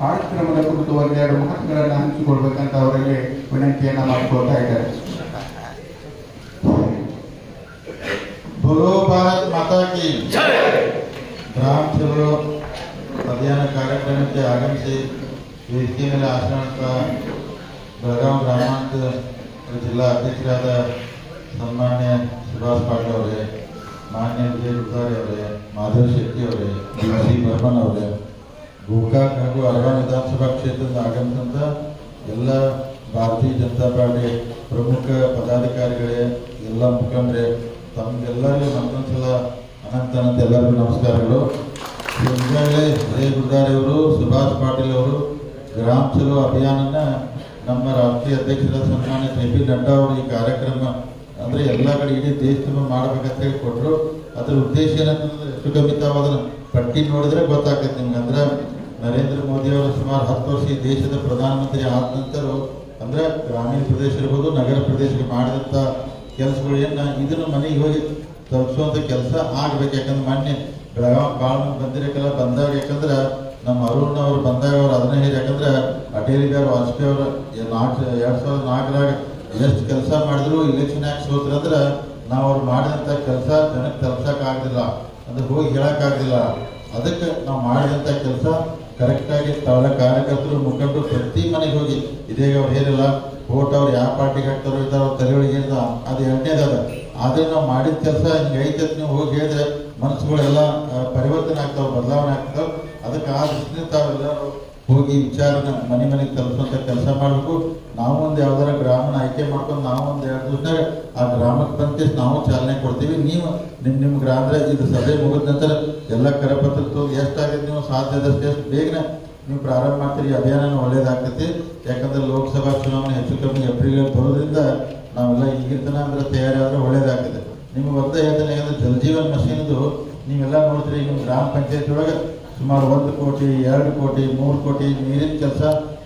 ಕಾರ್ಯಕ್ರಮದ ಕುರಿತು ಒಂದೆರಡು ಮಾತುಗಳನ್ನು ಹಂಚಿಕೊಳ್ಬೇಕಂತ ಅವರಲ್ಲಿ ವಿನಂತಿಯನ್ನು ಮಾಡ್ಕೊಳ್ತಾ ಇದ್ದಾರೆ. ಭಾರತ್ ಮಾತಾ ಕಿ. ಗ್ರಾಮ ಸೇವರೋ ಕಾರ್ಯಕ್ರಮಕ್ಕೆ ಆಗಮಿಸಿ ವೇದಿಕೆ ಮೇಲೆ ಆಸನದ ಬೆಳಗಾವಿ ಗ್ರಾಮಾಂತರ ಜಿಲ್ಲಾ ಅಧ್ಯಕ್ಷರಾದ ಸನ್ಮಾನ್ಯ ಸುಭಾಷ್ ಪಾಟೀಲ್ ಅವರೇ ಮಾನ್ಯ ವಿಜಯ್ ಗುಡ್ಕಾರಿ ಅವರೇ ಮಾಧವ್ ಶೆಟ್ಟಿ ಅವರೇ ಡಿ ಸಿ ಬರ್ಮನ್ ಅವರೇ ಗೋಕಾಕ್ ಹಾಗೂ ಅರಗಾವ್ ವಿಧಾನಸಭಾ ಕ್ಷೇತ್ರದಿಂದ ಆಗಮಿಸಿದಂಥ ಎಲ್ಲ ಭಾರತೀಯ ಜನತಾ ಪಾರ್ಟಿ ಪ್ರಮುಖ ಪದಾಧಿಕಾರಿಗಳೇ, ಎಲ್ಲ ಮುಖಂಡರೇ, ತಮಗೆಲ್ಲರಿಗೂ ಮತ್ತೊಂದ್ಸಲ ಅನಂತ ಅನಂತ ಎಲ್ಲರಿಗೂ ನಮಸ್ಕಾರಗಳು. ಈಗಾಗಲೇ ವಿಜಯ್ ಗುಡ್ಡಾರಿ ಅವರು, ಸುಭಾಷ್ ಪಾಟೀಲ್ ಅವರು, ಗ್ರಾಮ ಚಲೋ ಅಭಿಯಾನನ ನಮ್ಮ ರಾಷ್ಟ್ರೀಯ ಅಧ್ಯಕ್ಷರ ಸನ್ಮಾನ ಜೆ ಪಿ ನಡ್ಡಾ ಅವರು ಈ ಕಾರ್ಯಕ್ರಮ ಅಂದ್ರೆ ಎಲ್ಲ ಕಡೆ ಇಡೀ ದೇಶದಲ್ಲಿ ಮಾಡ್ಬೇಕಂತ ಹೇಳಿ ಕೊಟ್ಟರು ಅದ್ರ ಉದ್ದೇಶ ಏನಂತಂದ್ರೆ ಸುಗಮಿತವಾದ ಪಟ್ಟಿ ನೋಡಿದ್ರೆ ಗೊತ್ತಾಗತ್ತೆ ನಿಮ್ಗೆ. ಅಂದ್ರೆ ನರೇಂದ್ರ ಮೋದಿ ಅವರು ಸುಮಾರು ಹತ್ತು ವರ್ಷ ದೇಶದ ಪ್ರಧಾನಮಂತ್ರಿ ಆದ ನಂತರ ಅಂದ್ರೆ ಗ್ರಾಮೀಣ ಪ್ರದೇಶ ಇರ್ಬೋದು, ನಗರ ಪ್ರದೇಶಕ್ಕೆ ಮಾಡಿದಂಥ ಕೆಲಸಗಳು ಏನ ಇದನ್ನು ಮನೆಗೆ ಹೋಗಿ ತಲುಪಿಸುವಂತ ಕೆಲಸ ಆಗ್ಬೇಕು. ಯಾಕಂದ್ರೆ ಮೊನ್ನೆ ಬೆಳಗಾವಿ ಭಾಳ ಮಂದಿ ಬಂದಿರಕ್ಕೆಲ್ಲ ಬಂದಾಗ ಯಾಕಂದ್ರೆ ನಮ್ಮ ಅರುಣ್ ಅವರು ಬಂದಾಗ ಅವ್ರು ಅದನ್ನೇ ಹೇಳಿ, ಯಾಕಂದ್ರೆ ಅಟೇರಿ ಬಿಹಾರಿ ವಾಜಪೇಯಿ ಅವರು ನಾಲ್ಕು ಎರಡು ಸಾವಿರದ ನಾಲ್ಕರಾಗ ಎಷ್ಟು ಕೆಲಸ ಮಾಡಿದ್ರು ಇಲೆಕ್ಷನ್ ಯಾಕೆ ಸೋತ್ರ ಅಂದ್ರೆ ನಾವು ಅವ್ರು ಮಾಡಿದಂಥ ಕೆಲಸ ಜನಕ್ಕೆ ತಲುಪ್ಸಕ್ ಆಗದಿಲ್ಲ. ಅಂದ್ರೆ ಹೋಗಿ ಹೇಳಕ್ ಆಗದಿಲ್ಲ. ಅದಕ್ಕೆ ನಾವು ಮಾಡಿದಂಥ ಕೆಲಸ ಕರೆಕ್ಟಾಗಿ ತಾವೆಲ್ಲ ಕಾರ್ಯಕರ್ತರು, ಮುಖಂಡರು ಪ್ರತಿ ಮನೆಗೆ ಹೋಗಿ, ಇದೀಗ ಅವ್ರು ಏನಿಲ್ಲ ಓಟ್ ಅವ್ರು ಯಾವ ಪಾರ್ಟಿಗೆ ಹಾಕ್ತಾರೋ ಇದ್ದಾರೋ ಅಂತ ಅದು ಎರಡನೇದಾದ ಆದ್ರೆ ನಾವು ಮಾಡಿದ ಕೆಲಸ ಹಿಂಗೆ ಐತೆ ನೀವು ಹೋಗಿ ಹೇಳಿದ್ರೆ ಮನಸ್ಸುಗಳೆಲ್ಲ ಪರಿವರ್ತನೆ ಆಗ್ತಾವೆ, ಬದಲಾವಣೆ ಆಗ್ತಾವೆ. ಅದಕ್ಕೆ ಆ ದೃಷ್ಟಿಯಿಂದ ತಾವೆಲ್ಲರೂ ಹೋಗಿ ವಿಚಾರನ ಮನೆ ಮನೆಗೆ ತಲುಪುವಂತ ಕೆಲಸ ಮಾಡಬೇಕು. ನಾವು ಒಂದು ಯಾವ್ದಾರ ಗ್ರಾಮನ ಆಯ್ಕೆ ಮಾಡ್ಕೊಂಡು ನಾವು ಒಂದು ಎರಡು ದಿವಸದಾಗ ಆ ಗ್ರಾಮಕ್ಕೆ ಬಂದ ನಾವು ಚಾಲನೆ ಕೊಡ್ತೀವಿ. ನೀವು ನಿಮ್ ನಿಮ್ ಗ್ರಾಮದ ಇದು ಸಭೆ ಮುಗಿದ ನಂತರ ಎಲ್ಲ ಕರಪತ್ರ ಎಷ್ಟಾಗಿದೆ ನೀವು ಸಾಧ್ಯದಷ್ಟು ಎಷ್ಟು ಬೇಗನೆ ನೀವು ಪ್ರಾರಂಭ ಮಾಡ್ತೀರಿ. ಅಭಿಯಾನ ಒಳ್ಳೇದಾಗ್ತೈತಿ ಯಾಕಂದ್ರೆ ಲೋಕಸಭಾ ಚುನಾವಣೆ ಹೆಚ್ಚು ಕಮ್ಮಿ ಏಪ್ರಿಲ್ ಬರೋದ್ರಿಂದ ನಾವೆಲ್ಲ ಈಗಿರ್ತನ ಅಂದ್ರೆ ತಯಾರಿ ಆದ್ರೆ ಒಳ್ಳೇದಾಗ್ತದೆ ನಿಮ್ಗೆ ಒಂದೇ ಹೇಳ್ತಾನೆ, ಯಾಕಂದ್ರೆ ಜಲಜೀವನ್ ಮಷೀನ್ದು ನೀವೆಲ್ಲ ನೋಡ್ತೀರಿ, ನಿಮ್ಮ ಗ್ರಾಮ ಪಂಚಾಯತ್ ಒಳಗೆ ಸುಮಾರು ಒಂದು ಕೋಟಿ, ಎರಡು ಕೋಟಿ, ಮೂರು ಕೋಟಿ ನೀರಿನ ಕೆಲಸ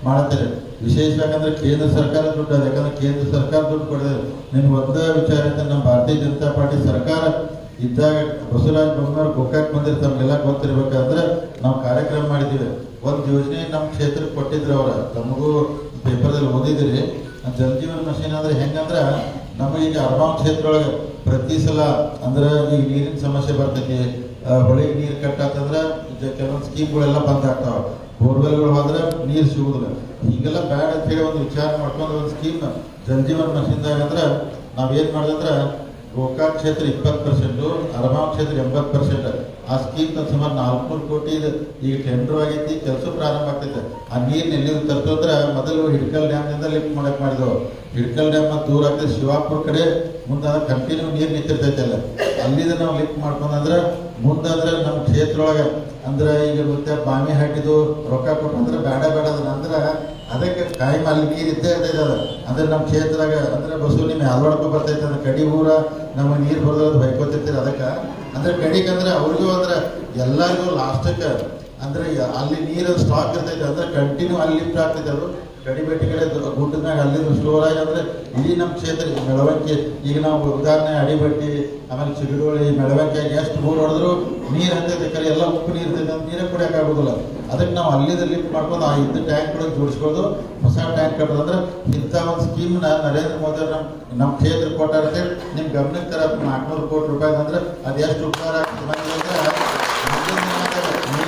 ಮಾಡ್ತಾರೆ. ವಿಶೇಷವಾಗಿ ಅಂದ್ರೆ ಕೇಂದ್ರ ಸರ್ಕಾರ ದುಡ್ಡು ಅದು. ಯಾಕಂದ್ರೆ ಕೇಂದ್ರ ಸರ್ಕಾರ ದುಡ್ಡು ಕೊಡಿದೆ ನಿಮ್ಗೆ ಒಂದೇ ವಿಚಾರ ಅಂತ ನಮ್ಮ ಭಾರತೀಯ ಜನತಾ ಪಾರ್ಟಿ ಸರ್ಕಾರ ಇದ್ದಾಗ ಬಸವರಾಜ ಬೊಮ್ಮನವರು ಗೋಕಾಕ್ ಬಂದಿರ್ ತಮ್ಗೆಲ್ಲ ಗೊತ್ತಿರ್ಬೇಕಂದ್ರೆ ನಾವು ಕಾರ್ಯಕ್ರಮ ಮಾಡಿದ್ದೀವಿ. ಒಂದು ಯೋಜನೆ ನಮ್ಮ ಕ್ಷೇತ್ರಕ್ಕೆ ಕೊಟ್ಟಿದ್ರು ಅವರ. ತಮಗೂ ಪೇಪರ್ದಲ್ಲಿ ಓದಿದಿರಿ ಜಲಜೀವನ್ ಮಷೀನ್ ಅಂದ್ರೆ ಹೆಂಗಂದ್ರೆ ನಮಗೆ ಈಗ ಅರ್ಬಾನ್ ಕ್ಷೇತ್ರ ಒಳಗೆ ಪ್ರತಿ ಸಲ ಅಂದ್ರೆ ಈಗ ನೀರಿನ ಸಮಸ್ಯೆ ಬರ್ತೈತಿ. ಹೊಳೆಗೆ ನೀರು ಕಟ್ಟಾತಂದ್ರ ಕೆಲವೊಂದು ಸ್ಕೀಮ್ಗಳೆಲ್ಲ ಬಂದ್ ಆಗ್ತಾವ. ಬೋರ್ವೆಲ್ಗಳು ಹೋದ್ರೆ ನೀರು ಸಿಗುದಿಲ್ಲ. ಹೀಗೆಲ್ಲ ಬ್ಯಾಡ್ ಅಂತ ಹೇಳಿ ಒಂದು ವಿಚಾರ ಮಾಡ್ಕೊಂಡು ಒಂದು ಸ್ಕೀಮ್ ಜನಜೀವನ ಮಷಿನ್ದಾಗ ಅಂದ್ರೆ ನಾವೇನ್ ಮಾಡಿದ್ರೆ ಗೋಕಾಕ್ ಕ್ಷೇತ್ರ ಇಪ್ಪತ್ತು ಪರ್ಸೆಂಟು ಅರಮಾವ್ ಕ್ಷೇತ್ರ ಎಂಬತ್ತು ಪರ್ಸೆಂಟ್ ಆ ಸ್ಕೀಮ್ ಸುಮಾರು ನಾಲ್ಕುನೂರು ಕೋಟಿ ಈಗ ಟೆಂಡರ್ ಆಗೈತಿ, ಕೆಲಸ ಪ್ರಾರಂಭ ಆಗ್ತೈತೆ. ಆ ನೀರು ಎಲ್ಲಿ ತರ್ತಂದ್ರೆ ಮೊದಲು ಹಿಡ್ಕಲ್ ಡ್ಯಾಮ್ನಿಂದ ಲಿಫ್ಟ್ ಮಾಡಕ್ಕೆ ಮಾಡಿದೆವು ಹಿಡ್ಕಲ್ ಡ್ಯಾಮ್ ಮತ್ತು ದೂರ ಆಗ್ತದೆ ಶಿವಾಪುರ ಕಡೆ ಮುಂದೆ ಕಂಟಿನ್ಯೂ ನೀರು ನಿಂತಿರ್ತೈತೆ ಅಲ್ಲ. ಅಲ್ಲಿಂದ ನಾವು ಲಿಫ್ಟ್ ಮಾಡ್ಕೊಂಡಂದ್ರೆ ಮುಂದಂದ್ರೆ ನಮ್ಮ ಕ್ಷೇತ್ರ ಒಳಗೆ ಅಂದ್ರೆ ಈಗ ಮತ್ತೆ ಬಾಮಿ ಹಾಕಿದ್ದು, ರೊಕ್ಕ ಕೊಟ್ಟು ಅಂದ್ರೆ ಬೇಡ ಬೇಡ ಅಂದ್ರೆ ಅದಕ್ಕೆ ಕಾಯಿ ಮಾಲಿ ನೀರು ಇದ್ದೇ ಇರ್ತೈತೆ ಅದು ಅಂದ್ರೆ ನಮ್ಮ ಕ್ಷೇತ್ರದಾಗ, ಅಂದ್ರೆ ಬಸ್ಸು ನಿಮ್ಮ ಅಲ್ವಾಡ್ಕೊ ಬರ್ತೈತೆ ಅಂದ್ರೆ ಕಡಿ ಊರ ನಮಗೆ ನೀರು ಬರೋದು ಬೈಕೋತಿರ್ತೀರಿ ಅದಕ್ಕೆ? ಅಂದ್ರೆ ಕಡಿಗೆ ಅಂದ್ರೆ ಅವ್ರಿಗೂ ಅಂದ್ರೆ ಎಲ್ಲರಿಗೂ ಲಾಸ್ಟಕ್ಕೆ ಅಂದ್ರೆ ಅಲ್ಲಿ ನೀರು ಸ್ಟಾಕ್ ಇರ್ತೈತೆ, ಅಂದ್ರೆ ಕಂಟಿನ್ಯೂ ಅಲ್ಲಿ ಲಿಫ್ಟ್ ಆಗ್ತೈತೆ ಅದು. ಕಡಿಬೇಟಿ ಕಡೆ ಗುಡ್ಡದಾಗ ಅಲ್ಲಿಂದ ಸ್ಟೋರ್ ಆಗಿ ಅಂದ್ರೆ ಇಡೀ ನಮ್ಮ ಕ್ಷೇತ್ರ ಮೆಳವಂಕಿ ಈಗ ನಾವು ಉದಾಹರಣೆ ಅಡಿಬಟ್ಟಿ, ಆಮೇಲೆ ಚಿಗಡೋಳಿ ಮೆಳವಂಕಿಯಾಗಿ ಎಷ್ಟು ಬೋರ್ ಹೊಡೆದ್ರು ನೀರು ಹತ್ತೈತೆ, ಕರೆ ಎಲ್ಲ ಉಪ್ಪು ನೀರು ಇರ್ತೈತೆ ಅಂತ ನೀರೇ ಕುಡಿಯಕ್ಕೆ ಆಗೋದಿಲ್ಲ. ಅದಕ್ಕೆ ನಾವು ಅಲ್ಲಿಂದ ಲಿಫ್ಟ್ ಮಾಡ್ಕೊಂಡು ಆ ಇದ್ದ ಕೂಡ ಜೋಡಿಸ್ಕೊಂಡು ಹೊಸ ಟ್ಯಾಂಕ್ ಕಟ್ಟೋದಂದ್ರೆ ಇಂಥ ಒಂದು ಸ್ಕೀಮ್ನ ನರೇಂದ್ರ ಮೋದಿ ನಮ್ಮ ನಮ್ಮ ಕ್ಷೇತ್ರ ಕೊಟ್ಟಾರಂತೆ ನಿಮ್ಮ ಗಮನಕ್ಕೆ ತರ ನಾಲ್ಕುನೂರು ಕೋಟಿ ರೂಪಾಯಿ ಅಂದ್ರೆ ಅದು ಎಷ್ಟು ಉಪಕಾರ ಆಗ್ತದೆ?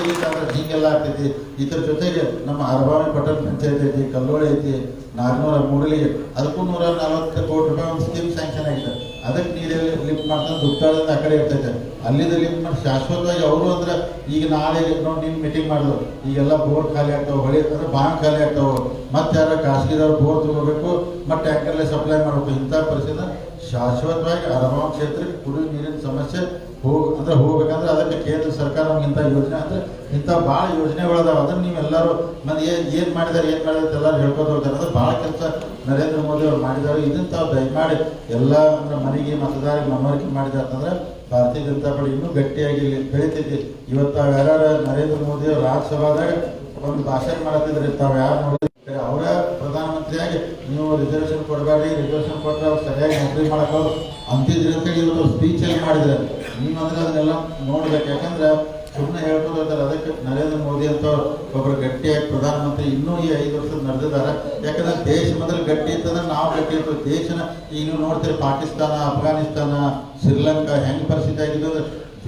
ಅಂದ್ರೆ ಹೀಗೆಲ್ಲ ಆಗ್ತೈತಿ. ಇದ್ರ ಜೊತೆಗೆ ನಮ್ಮ ಅರಬಾವಿ ಪಟ್ಟಣ ಪಂಚಾಯತ್ ಐತಿ ಕಲ್ಲೋಳಿ ಐತಿ ನಾಲ್ನೂರ ಮೂಡಲಿ ಅದಕ್ಕೂ ನೂರ ನಲವತ್ತು ಕೋಟಿ ರೂಪಾಯಿ ಒಂದು ಸ್ಕೀಮ್ ಸ್ಯಾಂಕ್ಷನ್ ಆಗಿದೆ ಅದಕ್ಕೆ ನೀರಲ್ಲಿ ಲಿಫ್ಟ್ ಮಾಡ್ಕೊಂಡು ದುಡ್ಡಾಳದಿಂದ ಆ ಕಡೆ ಇರ್ತೈತೆ. ಅಲ್ಲಿಂದ ಲಿಫ್ಟ್ ಮಾಡಿ ಶಾಶ್ವತವಾಗಿ ಅವರು ಅಂದ್ರೆ ಈಗ ನಾಳೆ ನೋಡಿ ನಿನ್ನ ಮೀಟಿಂಗ್ ಮಾಡಿದ್ರು. ಈಗೆಲ್ಲ ಬೋರ್ ಖಾಲಿ ಆಗ್ತಾವೆ, ಹೊಳಿ ಅಂದ್ರೆ ಬಾಂಕ್ ಖಾಲಿ ಆಗ್ತಾವೆ. ಮತ್ತೆ ಯಾರ ಖಾಸಗಿದವ್ರು ಬೋರ್ ತಗೋಬೇಕು, ಮತ್ತೆ ಟ್ಯಾಂಕರ್ಲೆ ಸಪ್ಲೈ ಮಾಡಬೇಕು. ಇಂಥ ಪರಿಸ್ಥಿತಿ ಶಾಶ್ವತವಾಗಿ ಆರಾಮ ಕ್ಷೇತ್ರಕ್ಕೆ ಕುಡಿಯುವ ನೀರಿನ ಸಮಸ್ಯೆ ಹೋಗ, ಅಂದ್ರೆ ಹೋಗ್ಬೇಕಂದ್ರೆ ಅದಕ್ಕೆ ಕೇಂದ್ರ ಸರ್ಕಾರ ಇಂಥ ಯೋಜನೆ ಅಂದ್ರೆ ಇಂಥ ಭಾಳ ಯೋಜನೆಗಳದಾವ. ಅದನ್ನ ನೀವೆಲ್ಲರೂ ಮತ್ತೆ ಏನ್ ಏನು ಮಾಡಿದಾರೆ, ಏನ್ ಮಾಡಿದಾರೆ ಎಲ್ಲರೂ ಹೇಳ್ಕೊತ ಹೋಗ್ತಾರೆ. ಅಂದ್ರೆ ಭಾಳ ಕೆಲಸ ನರೇಂದ್ರ ಮೋದಿ ಅವ್ರು ಮಾಡಿದ್ದಾರೆ ಇದನ್ನ ತಾವು ದಯಮಾಡಿ ಎಲ್ಲ ಅಂದ್ರೆ ಮನೆಗೆ ಮತದಾರಿಗೆ ಮನವರಿಕೆ ಮಾಡಿದಾರೆ ಅಂತಂದ್ರೆ ಭಾರತೀಯ ಜನತಾ ಪಾರ್ಟಿ ಇನ್ನೂ ಗಟ್ಟಿಯಾಗಿ ಬೆಳಿತೈತಿ. ಇವತ್ತು ತಾವ್ ಯಾರು ನರೇಂದ್ರ ಮೋದಿ ಅವರು ರಾಜ್ಯಸಭಾದಾಗ ಒಂದು ಭಾಷಣ ಮಾಡತ್ತಿದ್ರೆ, ತಾವು ಯಾರು ನೋಡಿದ್ರೆ? ಅವರ ಪ್ರಧಾನಮಂತ್ರಿಯಾಗಿ ನೀವು ರಿಸರ್ವೇಷನ್ ಕೊಡಬೇಡಿ ರಿಸರ್ವೇಷನ್ ಕೊಟ್ಟರೆ ಅವ್ರು ಸರಿಯಾಗಿ ನೌಕರಿ ಮಾಡಕ್ಕೆ ಅಂತಿದ್ರೆ ಅಂತೇಳಿ ಇವತ್ತು ಸ್ಪೀಚ್ ಅಲ್ಲಿ ಮಾಡಿದ್ರೆ ನೀವು ಅಂದ್ರೆ ಅದನ್ನೆಲ್ಲ ನೋಡ್ಬೇಕು. ಯಾಕಂದ್ರೆ ಸುಮ್ಮನೆ ಹೇಳ್ಕೊಳ್ಳೋದಲ್ಲ ಅದಕ್ಕೆ ನರೇಂದ್ರ ಮೋದಿ ಅಂತ ಒಬ್ಬರು ಗಟ್ಟಿಯಾಗಿ ಪ್ರಧಾನಮಂತ್ರಿ ಇನ್ನೂ ಈ ಐದು ವರ್ಷದ ನಡೆದಿದ್ದಾರೆ. ಯಾಕಂದ್ರೆ ದೇಶ ಮೊದಲು ಗಟ್ಟಿ ಇತ್ತಂದ್ರೆ ನಾವು ಗಟ್ಟಿ ಅಂತ ದೇಶನ ಈಗ ನೋಡ್ತೀರಿ ಪಾಕಿಸ್ತಾನ, ಅಫ್ಘಾನಿಸ್ತಾನ, ಶ್ರೀಲಂಕಾ ಹೆಂಗ್ ಪರಿಸ್ಥಿತಿ ಆಗಿದ್ದು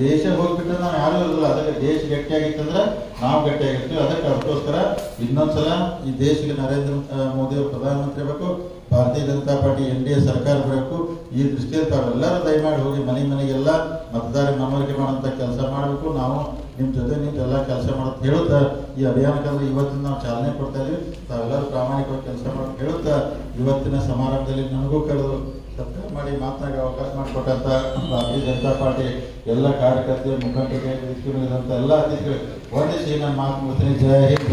ದೇಶ ಹೋಗ್ಬಿಟ್ಟು ನಾವು ಯಾರು ಇರಲ್ಲ. ಅದಕ್ಕೆ ದೇಶ ಗಟ್ಟಿಯಾಗಿತ್ತಂದ್ರೆ ನಾವು ಗಟ್ಟಿಯಾಗಿರ್ತೀವಿ. ಅದಕ್ಕೆ ಅದಕ್ಕೋಸ್ಕರ ಇನ್ನೊಂದ್ಸಲ ಈ ದೇಶಕ್ಕೆ ನರೇಂದ್ರ ಮೋದಿ ಅವರು ಪ್ರಧಾನಮಂತ್ರಿ ಆಗಬೇಕು, Bharatiya Janata Party, N D A ಸರ್ಕಾರ ಬರಬೇಕು ಈ ದೃಷ್ಟಿಯಲ್ಲಿ ತಾವೆಲ್ಲರೂ ದಯಮಾಡಿ ಹೋಗಿ ಮನೆ ಮನೆಗೆಲ್ಲ ಮತದಾರ ಮನವರಿಕೆ ಮಾಡುವಂಥ ಕೆಲಸ ಮಾಡಬೇಕು. ನಾವು ನಿಮ್ಮ ಜೊತೆ ನಿಂತು ಎಲ್ಲ ಕೆಲಸ ಮಾಡೋದು ಹೇಳುತ್ತಾ, ಈ ಅಭಿಯಾನಕ್ಕೆ ಇವತ್ತಿನ ನಾವು ಚಾಲನೆ ಕೊಡ್ತಾ ಇದೀವಿ. ತಾವೆಲ್ಲರೂ ಪ್ರಾಮಾಣಿಕವಾಗಿ ಕೆಲಸ ಮಾಡೋದು ಹೇಳುತ್ತಾ, ಇವತ್ತಿನ ಸಮಾರಂಭದಲ್ಲಿ ನನಗೂ ಕರೆದು ಮಾಡಿ ಮಾತನಾಡಿ ಅವಕಾಶ ಮಾಡಿಕೊಟ್ಟಂತ ಭಾರತೀಯ ಜನತಾ ಪಾರ್ಟಿ ಎಲ್ಲ ಕಾರ್ಯಕರ್ತರು ಮುಖಂಡರಿಗೆ ಎಲ್ಲ ಅತಿಥಿಗಳು. ಒಂದೇ ನನ್ನ ಮಾತು ಮುಗಿಸ್ತೀನಿ. ಜಯ ಹಿಂದ್